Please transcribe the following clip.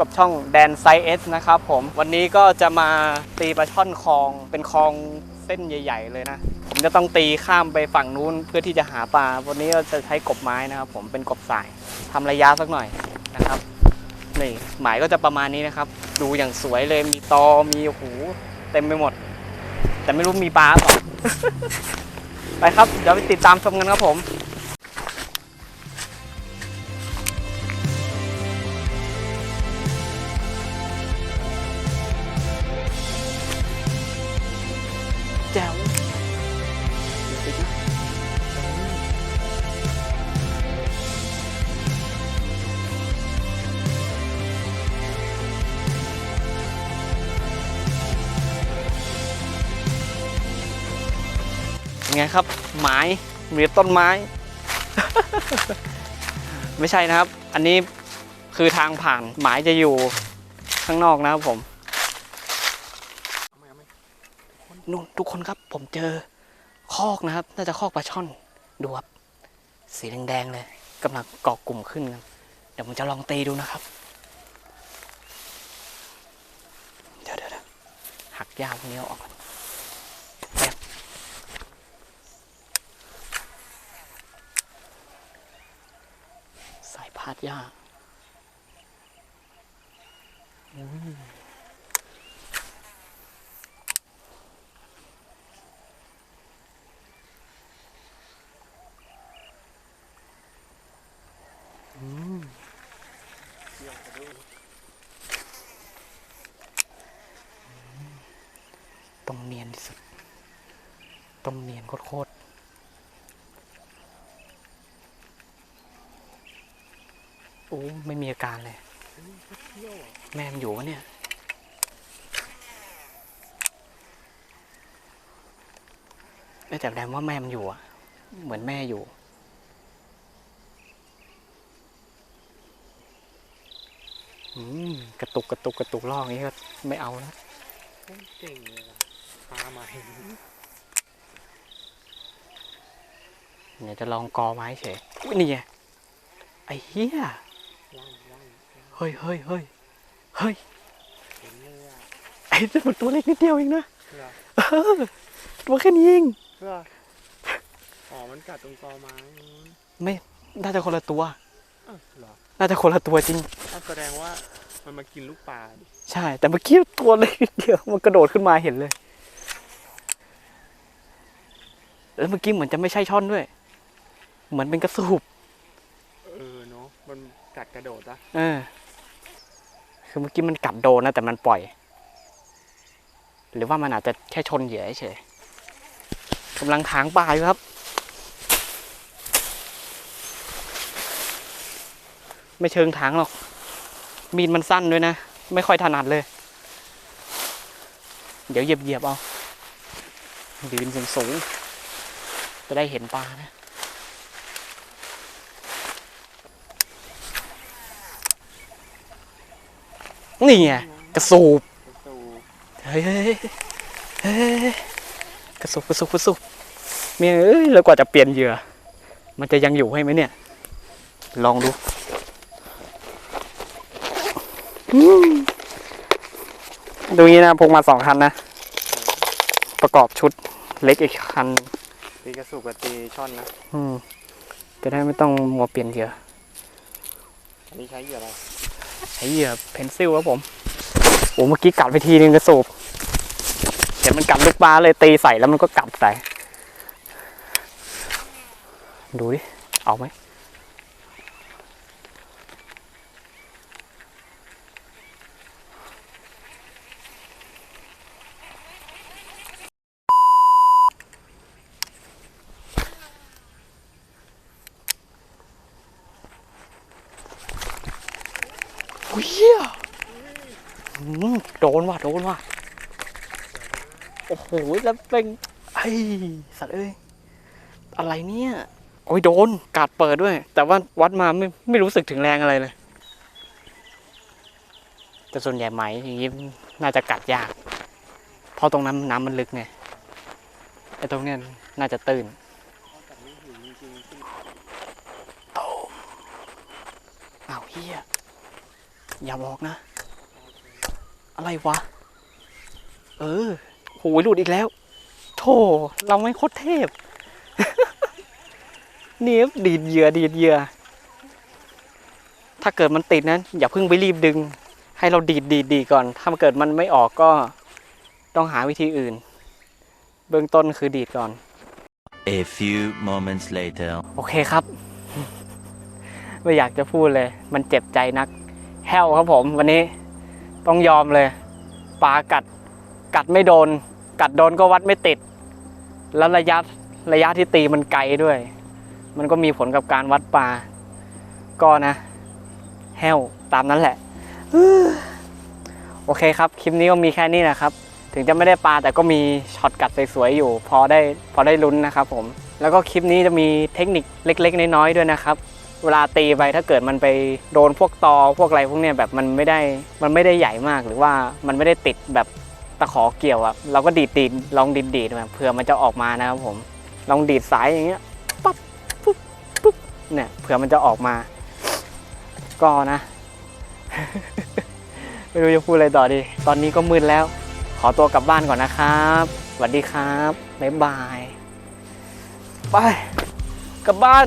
กับช่องแดนไซเอสนะครับผมวันนี้ก็จะมาตีปลาช่อนคลองเป็นคลองเส้นใหญ่ ๆ เลยนะ ผมจะต้องตีข้ามไปฝั่งนู้นเพื่อที่จะหาปลา วันนี้เราจะใช้กบไม้นะครับผมเป็นกบสายทำระยะสักหน่อยนะครับนี่หมายก็จะประมาณนี้นะครับ ดูอย่างสวยเลยมีตอมีโอ้โหเต็มไปหมด แต่ไม่รู้มีปลาเปล่าไปครับ เดี๋ยวไปติดตามชมกันครับผม ไงครับ ไม้มีต้นไม้ ไม่ใช่นะครับ อันนี้คือทางผ่านหมายจะอยู่ข้างนอกนะครับผมนู่นทุกคนครับ ผมเจอคอกนะครับ น่าจะคอกปลาช่อนดูครับสีแดงๆเลยกำลังเกาะกลุ่มขึ้นกันเดี๋ยวผมจะลองตีดูนะครับ เดี๋ยวเดี๋ยวเดี๋ยวหักหญ้าพวกนี้ออกก่อนแป๊บสายาดหญ้าอุ้ยตรงเนียนที่สุดตรงเนียนโคตร โอ้ไม่มีอาการเลย แม่มอยู่วะเนี่ย ไม่แต่แดงว่าแม่มอยู่อะเหมือนแม่อยู่ อืม กระตุกกระตุกกระตุกล่องนี้ก็ไม่เอาแล้วเก่งเลยว่ะปลาใหม่เดี๋ยวจะลองกอไม้เฉยอุ๊ยนี่ไงไอ้เหี้ย เฮ้ยเฮ้ยเฮ้ยเฮ้ยเห็นเลยอะไอ้นี่มันตัวเล็กนิดเดียวเองนะเพื่อเออตัวแค่นี้เองเพื่ออ๋อมันกัดตรงตอไม้นู้นไม่น่าจะคนละตัวอ้าวเหรอน่าจะคนละตัวจริงอ้าวแสดงว่ามันมากินลูกปลาดิใช่ แต่เมื่อกี้ตัวเล็กนิดเดียวมันกระโดดขึ้นมาเห็นเลย แล้วเมื่อกี้เหมือนจะไม่ใช่ช่อนด้วย เหมือนเป็นกระสูบ เออเนาะมัน กัดกระโดดอะเออ คือเมื่อกี้มันกัดโดนนะแต่มันปล่อย หรือว่ามันอาจจะแค่ชนเหยื่อเฉยกำลังถางป่าอยู่ครับ ไม่เชิงถางหรอก มีดมันสั้นด้วยนะ ไม่ค่อยถนัดเลย เดี๋ยวเหยียบเหยียบๆเอา ยืนสูงๆจะได้เห็นปลานะ นี่ไงกระสูบกระตูเฮ้ยเฮ้ยเฮ้ยกระสุบกระสุบกระสุบเมียเอ้ยแล้วกว่าจะเปลี่ยนเหยื่อ มันจะยังอยู่ให้ไหมเนี่ย ลองดูอืมดูงี้นะพกมาสองคันนะ ประกอบชุดเล็กอีกคันตีกระสุกกับตีช่อนนะ อืมจะได้ไม่ต้องมัวเปลี่ยนเหยื่ออันนี้ใช้เหยื่ออะไร ใช้เหยื่อเพนซิลครับผมโอ้เมื่อกี้กัดไปทีนึงกระสูบเห็นมันกัดลูกปลาเลยตีใส่แล้วมันก็กัดใส่ดูดิ เอาไหม เหี้ยโดนว่ะโดนว่ะ โอ้โห แล้วเป็นไอ้สัตว์เอ้ย อะไรเนี่ย โอ้ยโดน กาดเปิดด้วย แต่ว่าวัดมาไม่ไม่รู้สึกถึงแรงอะไรเลย แต่ส่วนใหญ่ไหมอย่างนี้น่าจะกัดยาก เพราะตรงนั้นน้ำมันลึกไง ไอ้ตรงเนี้ยน่าจะตื้นแต่ไม่หิวจริงๆที่อ้าวเฮีย อย่าบอกนะ อะไรวะ เออโหหลุดอีกแล้ว โธ่เราไม่โคตรเทพเนี่ยดีดเหยื่อดีดเหยื่อถ้าเกิดมันติดนั้นอย่าเพิ่งไปรีบดึง ให้เราดีดดีดดีดก่อน ถ้าเกิดมันไม่ออกก็ต้องหาวิธีอื่น เบื้องต้นคือดีดก่อน A few moments later. โอเคครับ ไม่อยากจะพูดเลย มันเจ็บใจนัก แห้วครับผมวันนี้ต้องยอมเลยปลากัดกัดไม่โดน กัดโดนก็วัดไม่ติด แล้วระยะระยะที่ตีมันไกลด้วย มันก็มีผลกับการวัดปลาก็นะ แห้วตามนั้นแหละโอเคครับ คลิปนี้ก็มีแค่นี้นะครับ ถึงจะไม่ได้ปลาแต่ก็มีช็อตกัดสวยๆอยู่ พอได้พอได้ลุ้นนะครับผม แล้วก็คลิปนี้จะมีเทคนิคเล็ก ๆ น้อยๆด้วยนะครับ เวลาตีไปถ้าเกิดมันไปโดนพวกตอพวกอะไรพวกเนี้ยแบบมันไม่ได้มันไม่ได้ใหญ่มากหรือว่ามันไม่ได้ติดแบบตะขอเกี่ยวอะเราก็ดีดดีดลองดีดดีดมาเผื่อมันจะออกมานะครับผมลองดีดสายอย่างเงี้ยปั๊บปุ๊บปุ๊บเนี่ยเผื่อมันจะออกมา ก็นะ ไม่รู้จะพูดอะไรต่อดี ตอนนี้ก็มืดแล้ว ขอตัวกลับบ้านก่อนนะครับสวัสดีครับบ๊ายบายไปกลับบ้าน